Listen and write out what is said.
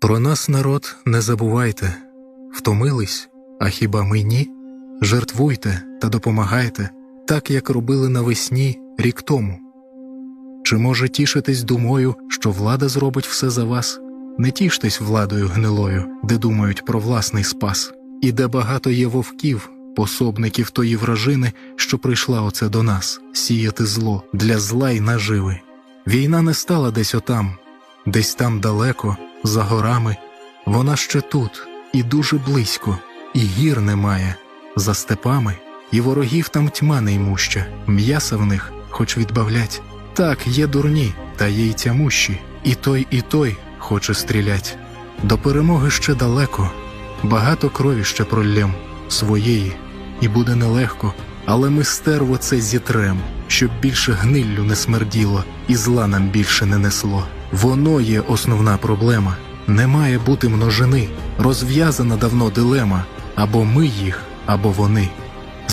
Про нас, народ, не забувайте, втомились, а хіба ми ні? Жертвуйте та допомагайте, так як робили навесні рік тому. Чи може тішитись думою, що влада зробить все за вас? Не тіштесь владою гнилою, де думають про власний спас, і де багато є вовків, пособників тої вражини, що прийшла оце до нас, сіяти зло для зла й наживи. Війна не стала десь отам, десь там далеко, за горами, вона ще тут, і дуже близько, і гір немає, за степами, і ворогів там тьма неймуща, м'яса в них хоч відбавлять. Так, є дурні, та є й тямущі, і той, і той хоче стрілять. До перемоги ще далеко, багато крові ще проллєм своєї, і буде нелегко, але ми стерво це зітрем, щоб більше гниллю не смерділо і зла нам більше не несло. Воно є основна проблема. Не має бути множини, розв'язана давно дилема або ми їх, або вони.